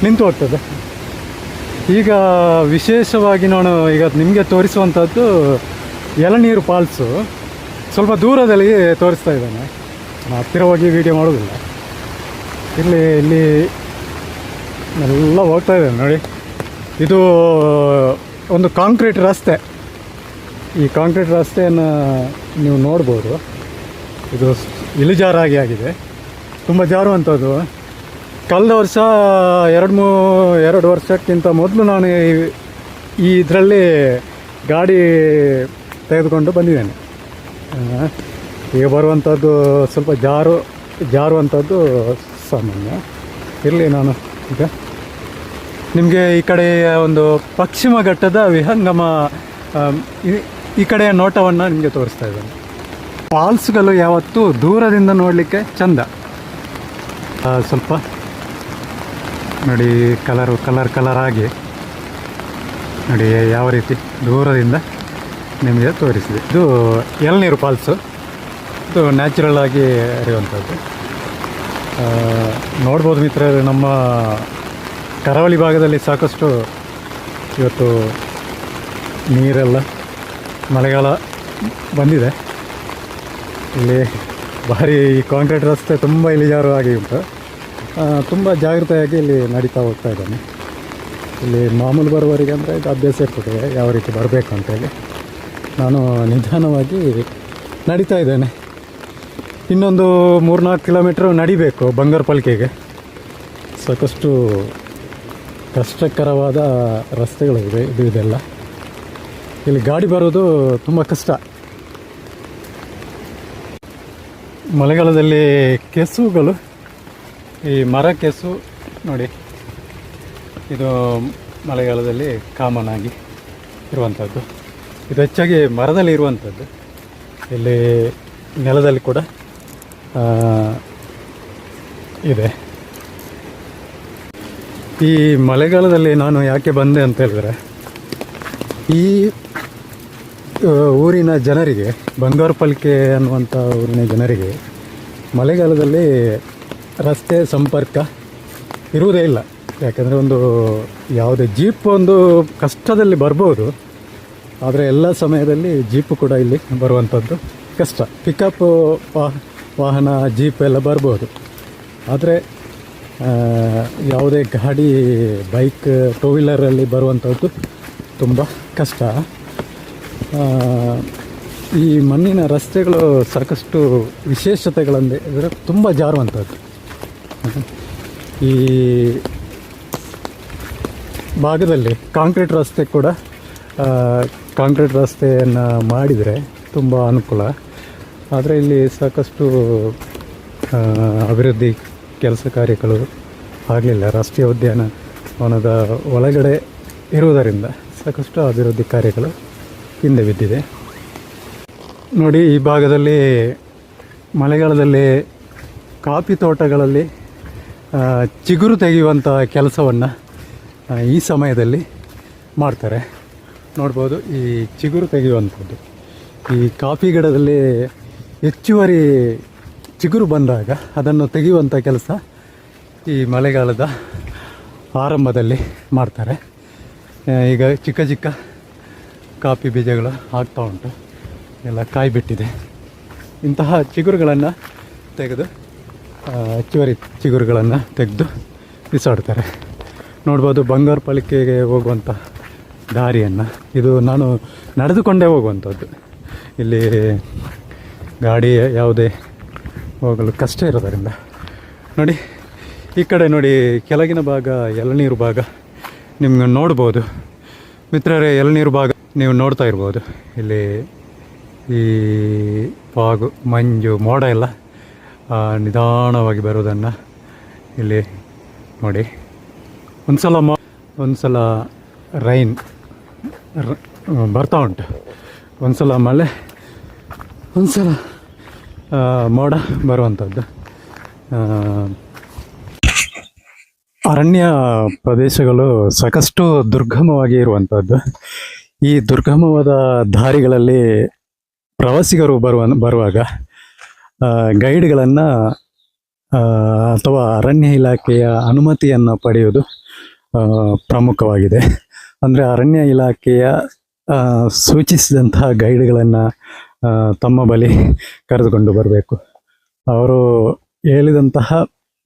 [SPEAKER 2] ನಿಂತು ಹೋಗ್ತದೆ. ಈಗ ವಿಶೇಷವಾಗಿ ನಾನು ಈಗ ನಿಮಗೆ ತೋರಿಸುವಂಥದ್ದು ಎಳನೀರು ಫಾಲ್ಸು. ಸ್ವಲ್ಪ ದೂರದಲ್ಲಿ ತೋರಿಸ್ತಾ ಇದ್ದಾನೆ. ಹತ್ತಿರ ಹೋಗಿ ವಿಡಿಯೋ ಮಾಡೋದಿಲ್ಲ ಇಲ್ಲಿ ಇಲ್ಲಿ ಎಲ್ಲ ಹೋಗ್ತಾ ಇದ್ದೇನೆ ನೋಡಿ. ಇದು ಒಂದು ಕಾಂಕ್ರೀಟ್ ರಸ್ತೆ. ಈ ಕಾಂಕ್ರೀಟ್ ರಸ್ತೆಯನ್ನು ನೀವು ನೋಡ್ಬೋದು. ಇದು ಇಳಿಜಾರಾಗಿ ಆಗಿದೆ. ತುಂಬ ಜಾರುವಂಥದ್ದು. ಕಳೆದ ವರ್ಷ ಎರಡು ಮೂ, ಎರಡು ವರ್ಷಕ್ಕಿಂತ ಮೊದಲು ನಾನು ಈ- ಇದರಲ್ಲಿ ಗಾಡಿ ತೆಗೆದುಕೊಂಡು ಬಂದಿದ್ದೇನೆ. ಈಗ ಬರುವಂಥದ್ದು ಸ್ವಲ್ಪ ಜಾರು, ಜಾರುವಂಥದ್ದು ಸಾಮಾನ್ಯ. ಇರಲಿ ನಾನು ಈಗ. ನಿಮಗೆ ಈ ಕಡೆ ಒಂದು ಪಶ್ಚಿಮ ಘಟ್ಟದ ವಿಹಂಗಮ ಈ ಕಡೆಯ ನೋಟವನ್ನು ನಿಮಗೆ ತೋರಿಸ್ತಾ ಇದ್ದೇನೆ. ಫಾಲ್ಸ್ಗಳು ಯಾವತ್ತೂ ದೂರದಿಂದ ನೋಡಲಿಕ್ಕೆ ಚಂದ. ಸ್ವಲ್ಪ ನೋಡಿ ಕಲರು ಕಲರ್ ಕಲರ್ ಆಗಿ ನೋಡಿ, ಯಾವ ರೀತಿ ದೂರದಿಂದ ನಿಮಗೆ ತೋರಿಸಿದೆ. ಇದು ಎಳನೀರು ಫಾಲ್ಸು ಇದು ನ್ಯಾಚುರಲ್ ಆಗಿ ಹರಿಯುವಂಥದ್ದು. ನೋಡ್ಬೋದು ಮಿತ್ರರು ನಮ್ಮ ಕರಾವಳಿ ಭಾಗದಲ್ಲಿ ಸಾಕಷ್ಟು ಇವತ್ತು ನೀರೆಲ್ಲ ಮಳೆಗಾಲ ಬಂದಿದೆ. ಇಲ್ಲಿ ಭಾರಿ ಕಾಂಕ್ರೀಟ್ ರಸ್ತೆ ತುಂಬ ಇಳಿಜಾರು ಆಗಿ ಉಂಟು. ತುಂಬ ಜಾಗ್ರತೆಯಾಗಿ ಇಲ್ಲಿ ನಡೀತಾ ಹೋಗ್ತಾ ಇದ್ದಾನೆ. ಇಲ್ಲಿ ಮಾಮೂಲು ಬರುವವರಿಗೆ ಅಂದರೆ ಇದು ಅಭ್ಯಾಸ ಇರ್ತದೆ, ಯಾವ ರೀತಿ ಬರಬೇಕು ಅಂತೇಳಿ ನಾನು ನಿಧಾನವಾಗಿ ನಡೀತಾ ಇದ್ದೇನೆ. ಇನ್ನೊಂದು ಮೂರ್ನಾಲ್ಕು ಕಿಲೋಮೀಟ್ರ್ ನಡಿಬೇಕು ಬಂಗಾರ ಪಲ್ಕೆಗೆ. ಸಾಕಷ್ಟು ಕಷ್ಟಕರವಾದ ರಸ್ತೆಗಳಿವೆ ಇದು ಇದೆಲ್ಲ. ಇಲ್ಲಿ ಗಾಡಿ ಬರೋದು ತುಂಬ ಕಷ್ಟ. ಮಳೆಗಾಲದಲ್ಲಿ ಕೆಸುಗಳು ಈ ಮರ ಕೆಸು ನೋಡಿ, ಇದು ಮಳೆಗಾಲದಲ್ಲಿ ಕಾಮನ್ ಆಗಿ ಇರುವಂಥದ್ದು ಇದು ಹೆಚ್ಚಾಗಿ ಮರದಲ್ಲಿ ಇರುವಂಥದ್ದು ಇಲ್ಲಿ ನೆಲದಲ್ಲಿ ಕೂಡ ಇದೆ. ಈ ಮಳೆಗಾಲದಲ್ಲಿ ನಾನು ಯಾಕೆ ಬಂದೆ ಅಂತ ಹೇಳಿದ್ರೆ, ಈ ಊರಿನ ಜನರಿಗೆ ಬಂಗಾರಪಲ್ಕೆ ಅನ್ನುವಂಥ ಊರಿನ ಜನರಿಗೆ ಮಳೆಗಾಲದಲ್ಲಿ ರಸ್ತೆ ಸಂಪರ್ಕ ಇರುವುದೇ ಇಲ್ಲ. ಯಾಕಂದರೆ ಒಂದು ಯಾವುದೇ ಜೀಪ್ ಒಂದು ಕಷ್ಟದಲ್ಲಿ ಬರ್ಬೋದು. ಆದರೆ ಎಲ್ಲ ಸಮಯದಲ್ಲಿ ಜೀಪ್ ಕೂಡ ಇಲ್ಲಿ ಬರುವಂಥದ್ದು ಕಷ್ಟ. ಪಿಕಪ್ ವಾಹನ, ಜೀಪ್ ಎಲ್ಲ ಬರ್ಬೋದು. ಆದರೆ ಯಾವುದೇ ಗಾಡಿ, ಬೈಕ್ ಟೂ ವೀಲರಲ್ಲಿ ಬರುವಂಥದ್ದು ತುಂಬ ಕಷ್ಟ. ಈ ಮಣ್ಣಿನ ರಸ್ತೆಗಳು ಸಾಕಷ್ಟು ವಿಶೇಷತೆಗಳಂದೇ ಇದರ ತುಂಬ ಜಾರುವಂಥದ್ದು. ಈ ಭಾಗದಲ್ಲಿ ಕಾಂಕ್ರೀಟ್ ರಸ್ತೆ ಕೂಡ ಕಾಂಕ್ರೀಟ್ ರಸ್ತೆಯನ್ನು ಮಾಡಿದರೆ ತುಂಬ ಅನುಕೂಲ. ಆದರೆ ಇಲ್ಲಿ ಸಾಕಷ್ಟು ಅಭಿವೃದ್ಧಿ ಕೆಲಸ ಕಾರ್ಯಗಳು ಆಗಲಿಲ್ಲ. ರಾಷ್ಟ್ರೀಯ ಉದ್ಯಾನವನದ ಒಳಗಡೆ ಇರುವುದರಿಂದ ಸಾಕಷ್ಟು ಅಭಿವೃದ್ಧಿ ಕಾರ್ಯಗಳು ಹಿಂದೆ ಬಿದ್ದಿದೆ. ನೋಡಿ, ಈ ಭಾಗದಲ್ಲಿ ಮಳೆಗಾಲದಲ್ಲಿ ಕಾಫಿ ತೋಟಗಳಲ್ಲಿ ಚಿಗುರು ತೆಗೆಯುವಂಥ ಕೆಲಸವನ್ನು ಈ ಸಮಯದಲ್ಲಿ ಮಾಡ್ತಾರೆ. ನೋಡ್ಬೋದು, ಈ ಚಿಗುರು ತೆಗೆಯುವಂಥದ್ದು. ಈ ಕಾಫಿ ಗಿಡದಲ್ಲಿ ಹೆಚ್ಚುವರಿ ಚಿಗುರು ಬಂದಾಗ ಅದನ್ನು ತೆಗೆಯುವಂಥ ಕೆಲಸ ಈ ಮಳೆಗಾಲದ ಆರಂಭದಲ್ಲಿ ಮಾಡ್ತಾರೆ. ಈಗ ಚಿಕ್ಕ ಚಿಕ್ಕ ಕಾಫಿ ಬೀಜಗಳು ಆಗ್ತಾ ಉಂಟು. ಎಲ್ಲ ಕಾಯಿ ಬಿಟ್ಟಿದೆ ಇಂತಹ ಚಿಗುರುಗಳನ್ನು ತೆಗೆದು ಹೆಚ್ಚುವರಿ ಚಿಗುರುಗಳನ್ನು ತೆಗೆದು ಬಿಸಾಡ್ತಾರೆ. ನೋಡ್ಬೋದು ಬಂಗಾರ ಪಾಲಿಕೆಗೆ ಹೋಗುವಂಥ ದಾರಿಯನ್ನು. ಇದು ನಾನು ನಡೆದುಕೊಂಡೇ ಹೋಗುವಂಥದ್ದು. ಇಲ್ಲಿ ಗಾಡಿ ಯಾವುದೇ ಹೋಗಲು ಕಷ್ಟ ಇರೋದರಿಂದ. ನೋಡಿ, ಈ ಕಡೆ ನೋಡಿ, ಕೆಳಗಿನ ಭಾಗ ಎಳನೀರು ಭಾಗ. ನಿಮ್ಗೆ ನೋಡ್ಬೋದು. ಮಿತ್ರರೇ, ಎಳನೀರು ಭಾಗ ನೀವು ನೋಡ್ತಾ ಇರ್ಬೋದು. ಇಲ್ಲಿ ಈ ಪಾಗು ಮಂಜು, ಮೋಡ ಎಲ್ಲ ನಿಧಾನವಾಗಿ ಬರೋದನ್ನು ಇಲ್ಲಿ ನೋಡಿ. ಒಂದು ಸಲ ಮೋ ಒಂದು ಸಲ ರೈನ್ ಬರ್ತಾ ಉಂಟು. ಒಂದು ಸಲ ಮಳೆ ಒಂದು ಸಲ ಮೋಡ ಬರುವಂಥದ್ದು ಅರಣ್ಯ ಪ್ರದೇಶಗಳು ಸಾಕಷ್ಟು ದುರ್ಗಮವಾಗಿ ಇರುವಂಥದ್ದು ಈ ದುರ್ಗಮವಾದ ದಾರಿಗಳಲ್ಲಿ ಪ್ರವಾಸಿಗರು ಬರುವ ಬರುವಾಗ ಗೈಡ್ಗಳನ್ನು ಅಥವಾ ಅರಣ್ಯ ಇಲಾಖೆಯ ಅನುಮತಿಯನ್ನು ಪಡೆಯುವುದು ಪ್ರಮುಖವಾಗಿದೆ. ಅಂದರೆ ಅರಣ್ಯ ಇಲಾಖೆಯ ಸೂಚಿಸಿದಂತಹ ಗೈಡ್ಗಳನ್ನು ತಮ್ಮ ಬಳಿ ಕರೆದುಕೊಂಡು ಬರಬೇಕು. ಅವರು ಹೇಳಿದಂತಹ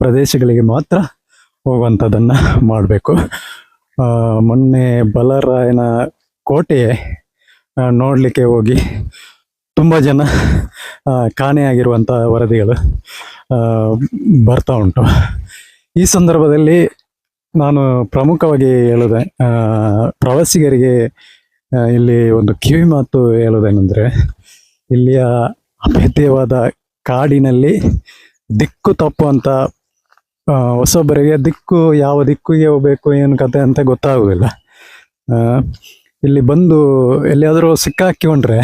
[SPEAKER 2] ಪ್ರದೇಶಗಳಿಗೆ ಮಾತ್ರ ಹೋಗುವಂಥದ್ದನ್ನು ಮಾಡಬೇಕು. ಮೊನ್ನೆ ಬಲರಾಯನ ಕೋಟೆ ನೋಡಲಿಕ್ಕೆ ಹೋಗಿ ತುಂಬ ಜನ ಕಾಣೆಯಾಗಿರುವಂಥ ವರದಿಗಳು ಬರ್ತಾ ಉಂಟು. ಈ ಸಂದರ್ಭದಲ್ಲಿ ನಾನು ಪ್ರಮುಖವಾಗಿ ಹೇಳೋದೆ ಪ್ರವಾಸಿಗರಿಗೆ ಇಲ್ಲಿ ಒಂದು ಕಿವಿ ಮಾತು ಹೇಳೋದೇನೆಂದರೆ, ಇಲ್ಲಿಯ ಅಭೇದ್ಯವಾದ ಕಾಡಿನಲ್ಲಿ ದಿಕ್ಕು ತಪ್ಪುವಂಥ ಹೊಸೊಬ್ಬರಿಗೆ ದಿಕ್ಕು ಯಾವ ದಿಕ್ಕಿಗೆ ಹೋಗಬೇಕು, ಏನು ಕತೆ ಅಂತ ಗೊತ್ತಾಗೋದಿಲ್ಲ. ಇಲ್ಲಿ ಬಂದು ಎಲ್ಲಿಯಾದರೂ ಸಿಕ್ಕಾಕಿಕೊಂಡ್ರೆ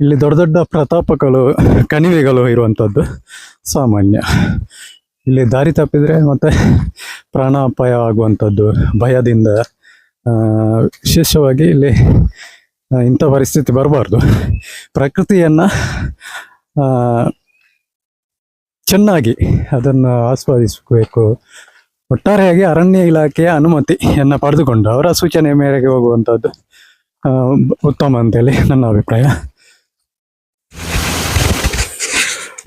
[SPEAKER 2] ಇಲ್ಲಿ ದೊಡ್ಡ ದೊಡ್ಡ ಪ್ರತಾಪಗಳು, ಕಣಿವೆಗಳು ಇರುವಂಥದ್ದು ಸಾಮಾನ್ಯ. ಇಲ್ಲಿ ದಾರಿ ತಪ್ಪಿದರೆ ಮತ್ತೆ ಪ್ರಾಣಾಪಾಯ ಆಗುವಂಥದ್ದು ಭಯದಿಂದ ವಿಶೇಷವಾಗಿ ಇಲ್ಲಿ ಇಂಥ ಪರಿಸ್ಥಿತಿ ಬರಬಾರ್ದು. ಪ್ರಕೃತಿಯನ್ನು ಚೆನ್ನಾಗಿ ಅದನ್ನು ಆಸ್ವಾದಿಸಬೇಕು. ಒಟ್ಟಾರೆಯಾಗಿ ಅರಣ್ಯ ಇಲಾಖೆಯ ಅನುಮತಿಯನ್ನು ಪಡೆದುಕೊಂಡು ಅವರ ಸೂಚನೆ ಮೇರೆಗೆ ಹೋಗುವಂಥದ್ದು ಉತ್ತಮ ಅಂತೇಳಿ ನನ್ನ ಅಭಿಪ್ರಾಯ.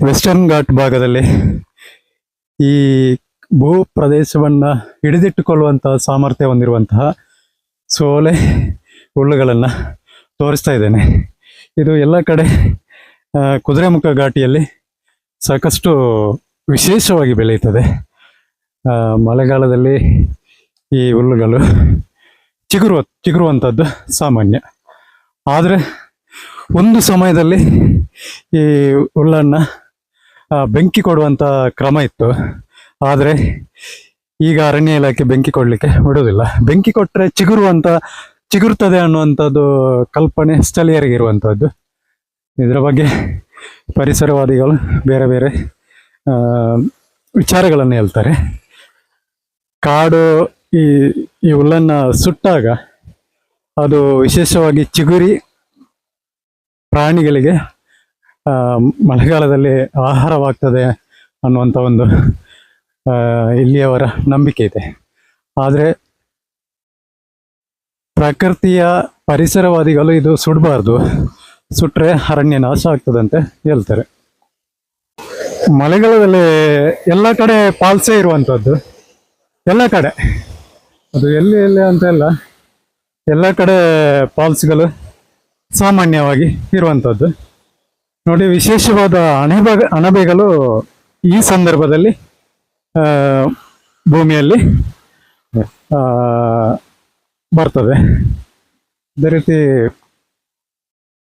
[SPEAKER 2] ವೆಸ್ಟರ್ನ್ ಘಾಟ್ ಭಾಗದಲ್ಲಿ ಈ ಭೂ ಪ್ರದೇಶವನ್ನು ಹಿಡಿದಿಟ್ಟುಕೊಳ್ಳುವಂತಹ ಸಾಮರ್ಥ್ಯ ಹೊಂದಿರುವಂತಹ ಸೋಲೆ ಹುಲ್ಲುಗಳನ್ನು ತೋರಿಸ್ತಾ ಇದ್ದೇನೆ. ಇದು ಎಲ್ಲ ಕಡೆ ಕುದುರೆಮುಖ ಘಾಟಿಯಲ್ಲಿ ಸಾಕಷ್ಟು ವಿಶೇಷವಾಗಿ ಬೆಳೆಯುತ್ತದೆ. ಮಳೆಗಾಲದಲ್ಲಿ ಈ ಹುಲ್ಲುಗಳು ಚಿಗುರುವ ಚಿಗುರುವಂಥದ್ದು ಸಾಮಾನ್ಯ. ಆದರೆ ಒಂದು ಸಮಯದಲ್ಲಿ ಈ ಹುಲ್ಲನ್ನು ಬೆಂಕಿ ಕೊಡುವಂಥ ಕ್ರಮ ಇತ್ತು. ಆದರೆ ಈಗ ಅರಣ್ಯ ಇಲಾಖೆ ಬೆಂಕಿ ಕೊಡಲಿಕ್ಕೆ ಬಿಡೋದಿಲ್ಲ ಬೆಂಕಿ ಕೊಟ್ಟರೆ ಚಿಗುರುವಂಥ ಚಿಗುರ್ತದೆ ಅನ್ನುವಂಥದ್ದು ಕಲ್ಪನೆ ಸ್ಥಳೀಯರಿಗೆ ಇರುವಂಥದ್ದು ಇದರ ಬಗ್ಗೆ ಪರಿಸರವಾದಿಗಳು ಬೇರೆ ಬೇರೆ ವಿಚಾರಗಳನ್ನು ಹೇಳ್ತಾರೆ. ಕಾಡು, ಈ ಈ ಹುಲ್ಲನ್ನು ಸುಟ್ಟಾಗ ಅದು ವಿಶೇಷವಾಗಿ ಚಿಗುರಿ ಪ್ರಾಣಿಗಳಿಗೆ ಮಳೆಗಾಲದಲ್ಲಿ ಆಹಾರವಾಗ್ತದೆ ಅನ್ನುವಂಥ ಒಂದು ಇಲ್ಲಿಯವರ ನಂಬಿಕೆ ಇದೆ. ಆದರೆ ಪ್ರಕೃತಿಯ ಪರಿಸರವಾದಿಗಳು ಇದು ಸುಡಬಾರ್ದು. ಸುಟ್ರೆ ಅರಣ್ಯ ನಾಶ ಆಗ್ತದಂತೆ ಹೇಳ್ತಾರೆ. ಮಳೆಗಾಲದಲ್ಲಿ ಎಲ್ಲ ಕಡೆ ಪಾಲ್ಸೆ ಇರುವಂಥದ್ದು ಎಲ್ಲ ಕಡೆ. ಅದು ಎಲ್ಲಿ ಎಲ್ಲಿ ಅಂತ ಇಲ್ಲ. ಎಲ್ಲ ಕಡೆ ಪಾಲ್ಸ್ಗಳು ಸಾಮಾನ್ಯವಾಗಿ ಇರುವಂಥದ್ದು ನೋಡಿ, ವಿಶೇಷವಾದ ಅಣೆಬ, ಅಣಬೆಗಳು ಈ ಸಂದರ್ಭದಲ್ಲಿ ಭೂಮಿಯಲ್ಲಿ ಬರ್ತದೆ. ಅದೇ ರೀತಿ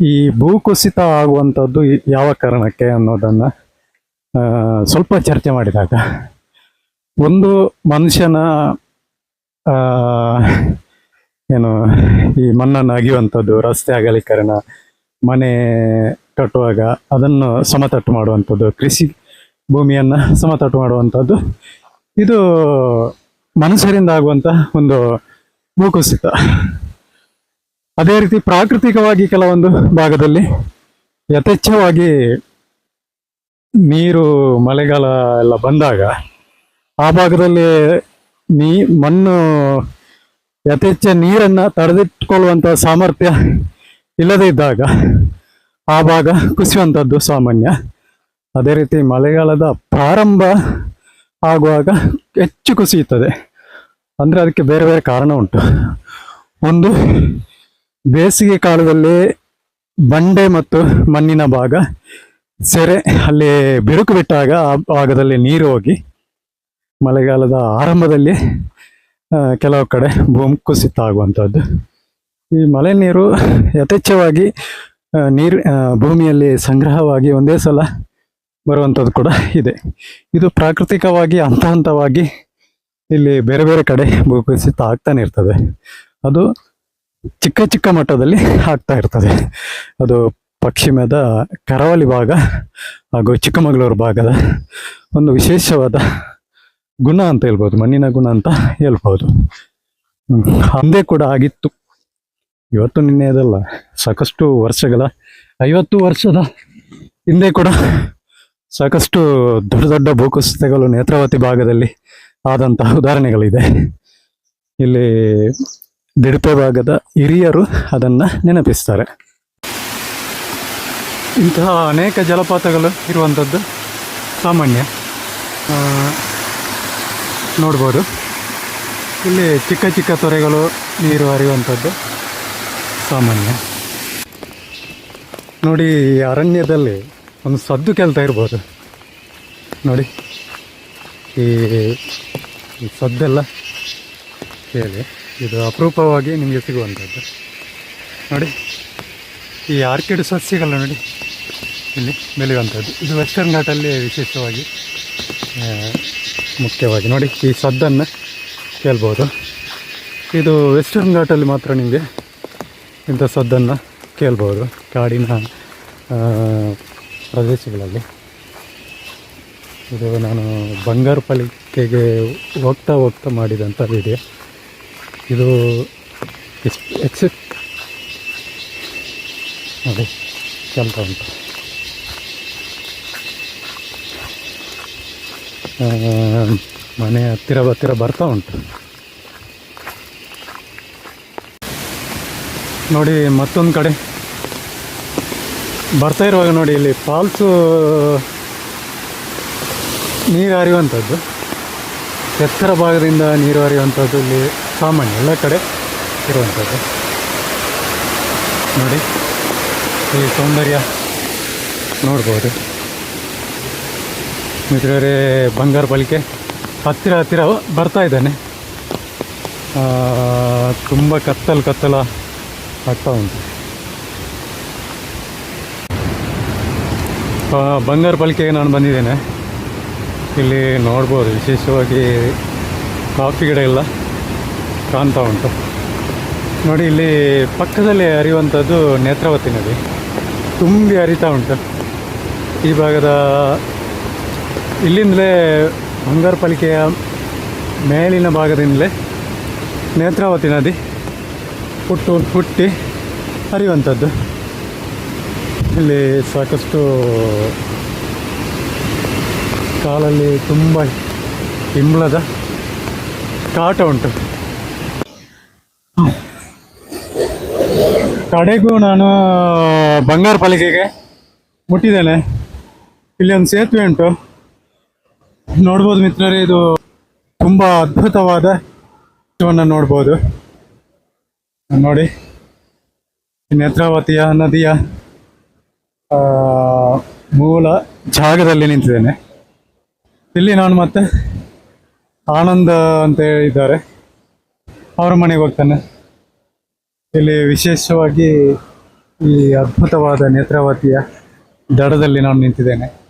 [SPEAKER 2] ಈ ಭೂಕುಸಿತ ಆಗುವಂಥದ್ದು ಯಾವ ಕಾರಣಕ್ಕೆ ಅನ್ನೋದನ್ನು ಸ್ವಲ್ಪ ಚರ್ಚೆ ಮಾಡಿದಾಗ. ಒಂದು ಮನುಷ್ಯನ ಏನು, ಈ ಮಣ್ಣನ್ನು ಅಗಿಯುವಂಥದ್ದು ರಸ್ತೆ ಅಗಲೀಕರಣ, ಮನೆ ಕಟ್ಟುವಾಗ ಅದನ್ನು ಸಮತಟ್ಟು ಮಾಡುವಂಥದ್ದು, ಕೃಷಿ ಭೂಮಿಯನ್ನು ಸಮತಟ್ಟು ಮಾಡುವಂಥದ್ದು. ಇದು ಮನುಷ್ಯರಿಂದ ಆಗುವಂಥ ಒಂದು ಭೂಕುಸಿತ. ಅದೇ ರೀತಿ ಪ್ರಾಕೃತಿಕವಾಗಿ ಕೆಲವೊಂದು ಭಾಗದಲ್ಲಿ ಯಥೇಚ್ಛವಾಗಿ ನೀರು, ಮಳೆಗಾಲ ಎಲ್ಲ ಬಂದಾಗ ಆ ಭಾಗದಲ್ಲಿ ನೀ, ಮಣ್ಣು, ಯಥೇಚ್ಛ ನೀರನ್ನು ತಡೆದಿಟ್ಕೊಳ್ಳುವಂಥ ಸಾಮರ್ಥ್ಯ ಇಲ್ಲದೇ ಇದ್ದಾಗ ಆ ಭಾಗ ಕುಸಿಯುವಂಥದ್ದು ಸಾಮಾನ್ಯ. ಅದೇ ರೀತಿ ಮಳೆಗಾಲದ ಪ್ರಾರಂಭ ಆಗುವಾಗ ಹೆಚ್ಚು ಕುಸಿಯುತ್ತದೆ. ಅಂದರೆ ಅದಕ್ಕೆ ಬೇರೆ ಬೇರೆ ಕಾರಣ ಉಂಟು. ಒಂದು, ಬೇಸಿಗೆ ಕಾಲದಲ್ಲಿ ಬಂಡೆ ಮತ್ತು ಮಣ್ಣಿನ ಭಾಗ ಸೆರೆ ಅಲ್ಲಿ ಬಿರುಕು ಬಿಟ್ಟಾಗ ಆ ಭಾಗದಲ್ಲಿ ನೀರು ಹೋಗಿ ಮಳೆಗಾಲದ ಆರಂಭದಲ್ಲಿ ಕೆಲವು ಕಡೆ ಭೂಮಿ ಕುಸಿತ ಆಗುವಂಥದ್ದು. ಈ ಮಳೆ ನೀರು ಯಥೇಚ್ಛವಾಗಿ ನೀರು ಭೂಮಿಯಲ್ಲಿ ಸಂಗ್ರಹವಾಗಿ ಒಂದೇ ಸಲ ಬರುವಂಥದ್ದು ಕೂಡ ಇದೆ. ಇದು ಪ್ರಾಕೃತಿಕವಾಗಿ ಹಂತ ಹಂತವಾಗಿ ಇಲ್ಲಿ ಬೇರೆ ಬೇರೆ ಕಡೆ ಭೂಕುಸಿತ ಆಗ್ತಾನೆ ಇರ್ತದೆ. ಅದು ಚಿಕ್ಕ ಚಿಕ್ಕ ಮಟ್ಟದಲ್ಲಿ ಆಗ್ತಾ ಇರ್ತದೆ. ಅದು ಪಶ್ಚಿಮದ ಕರಾವಳಿ ಭಾಗ ಹಾಗೂ ಚಿಕ್ಕಮಗಳೂರು ಭಾಗದ ಒಂದು ವಿಶೇಷವಾದ ಗುಣ ಅಂತ ಹೇಳ್ಬೋದು, ಮಣ್ಣಿನ ಗುಣ ಅಂತ ಹೇಳ್ಬೋದು. ಅಂದೇ ಕೂಡ ಆಗಿತ್ತು. ಇವತ್ತು ನಿನ್ನೆದಲ್ಲ ಸಾಕಷ್ಟು ವರ್ಷಗಳ, ಐವತ್ತು ವರ್ಷದ ಹಿಂದೆ ಕೂಡ ಸಾಕಷ್ಟು ದೊಡ್ಡ ದೊಡ್ಡ ಭೂಕುಸಿತಗಳು ನೇತ್ರಾವತಿ ಭಾಗದಲ್ಲಿ ಆದಂತಹ ಉದಾಹರಣೆಗಳಿದೆ. ಇಲ್ಲಿ ದಿಡಪೆ ಭಾಗದ ಹಿರಿಯರು ಅದನ್ನು ನೆನಪಿಸ್ತಾರೆ. ಇಂತಹ ಅನೇಕ ಜಲಪಾತಗಳು ಇರುವಂಥದ್ದು ಸಾಮಾನ್ಯ ನೋಡ್ಬೋದು. ಇಲ್ಲಿ ಚಿಕ್ಕ ಚಿಕ್ಕ ತೊರೆಗಳು ನೀರು ಹರಿಯುವಂಥದ್ದು ಸಾಮಾನ್ಯ. ನೋಡಿ ಅರಣ್ಯದಲ್ಲಿ ಒಂದು ಸದ್ದು ಕೇಳ್ತಾ ಇರ್ಬೋದು. ನೋಡಿ, ಈ ಈ ಸದ್ದೆಲ್ಲ ಕೇಳಿ. ಇದು ಅಪರೂಪವಾಗಿ ನಿಮಗೆ ಸಿಗುವಂಥದ್ದು. ನೋಡಿ, ಈ ಆರ್ಕಿಡ್ ಸಸ್ಯಗಳು ನೋಡಿ, ಇಲ್ಲಿ ಬೆಳೆಯುವಂಥದ್ದು. ಇದು ವೆಸ್ಟರ್ನ್ ಘಾಟಲ್ಲಿ ವಿಶೇಷವಾಗಿ ಮುಖ್ಯವಾಗಿ. ನೋಡಿ, ಈ ಸದ್ದನ್ನು ಕೇಳ್ಬೋದು. ಇದು ವೆಸ್ಟರ್ನ್ ಘಾಟಲ್ಲಿ ಮಾತ್ರ ನಿಮಗೆ ಇಂಥ ಸದ್ದನ್ನು ಕೇಳ್ಬೋದು ಕಾಡಿನ ಪ್ರದೇಶಗಳಲ್ಲಿ. ಇದು ನಾನು ಬಂಗಾರಪಾಲಿಕೆಗೆ ಹೋಗ್ತಾ ಹೋಗ್ತಾ ಮಾಡಿದಂಥ ವಿಡಿಯೋ. ಇದು ಎಕ್ಸೆಪ್ಟ್ ನೋಡಿ ಕೇಳ್ತಾ ಉಂಟು. ಮನೆ ಹತ್ತಿರ ಹತ್ತಿರ ಬರ್ತಾ ಉಂಟು. ನೋಡಿ ಮತ್ತೊಂದು ಕಡೆ. ಬರ್ತಾ ಇರುವಾಗ ನೋಡಿ ಇಲ್ಲಿ ಫಾಲ್ಸು ನೀರು ಹರಿಯುವಂಥದ್ದು. ಎತ್ತರ ಭಾಗದಿಂದ ನೀರು ಹರಿಯುವಂಥದ್ದು ಇಲ್ಲಿ ಸಾಮಾನ್ಯ ಎಲ್ಲ ಕಡೆ ಇರುವಂಥದ್ದು. ನೋಡಿ, ಈ ಸೌಂದರ್ಯ ನೋಡ್ಬೋದು. ಮಿತ್ರರೇ, ಬಂಗಾರ ಬಳಿಕೆ ಹತ್ತಿರ ಹತ್ತಿರ ಬರ್ತಾ ಇದ್ದಾನೆ. ತುಂಬ ಕತ್ತಲು ಕತ್ತಲ ಆಗ್ತಾ ಉಂಟು ಬಂಗಾರ ಪಾಲಿಕೆಗೆ ನಾನು ಬಂದಿದ್ದೇನೆ. ಇಲ್ಲಿ ನೋಡ್ಬೋದು, ವಿಶೇಷವಾಗಿ ಕಾಫಿ ಗಿಡ ಎಲ್ಲ ಕಾಣ್ತಾ ಉಂಟು. ನೋಡಿ, ಇಲ್ಲಿ ಪಕ್ಕದಲ್ಲಿ ಹರಿಯುವಂಥದ್ದು ನೇತ್ರಾವತಿ ನದಿ. ತುಂಬಿ ಹರಿತಾ ಉಂಟು. ಈ ಭಾಗದ ಇಲ್ಲಿಂದಲೇ ಬಂಗಾರ ಪಾಲಿಕೆಯ ಮೇಲಿನ ಭಾಗದಿಂದಲೇ ನೇತ್ರಾವತಿ ನದಿ ಹುಟ್ಟು ಹುಟ್ಟಿ ಹರಿಯುವಂಥದ್ದು. ಇಲ್ಲಿ ಸಾಕಷ್ಟು ಕಾಲಲ್ಲಿ ತುಂಬ ಹಿಂಬಳದ ಕಾಟ ಉಂಟು. ಕಡೆಗೂ ನಾನು ಬಂಗಾರ ಪಾಲಿಕೆಗೆ ಮುಟ್ಟಿದ್ದೇನೆ. ಇಲ್ಲಿ ಒಂದು ಸೇತುವೆ ಉಂಟು. ನೋಡ್ಬೋದು ಮಿತ್ರರೇ, ಇದು ತುಂಬ ಅದ್ಭುತವಾದ ನೋಡ್ಬೋದು. ನೋಡಿ. ನೇತ್ರಾವತಿಯ ನದಿಯ ಮೂಲ ಜಾಗದಲ್ಲಿ ನಿಂತಿದ್ದೇನೆ. ಇಲ್ಲಿ ನಾನು ಮತ್ತೆ ಆನಂದ ಅಂತ ಹೇಳಿದ್ದಾರೆ. ಅವರ ಮನೆಗೆ ಹೋಗ್ತಾನೆ. ಇಲ್ಲಿ ವಿಶೇಷವಾಗಿ ಈ ಅದ್ಭುತವಾದ ನೇತ್ರಾವತಿಯ ದಡದಲ್ಲಿ ನಾನು ನಿಂತಿದ್ದೇನೆ.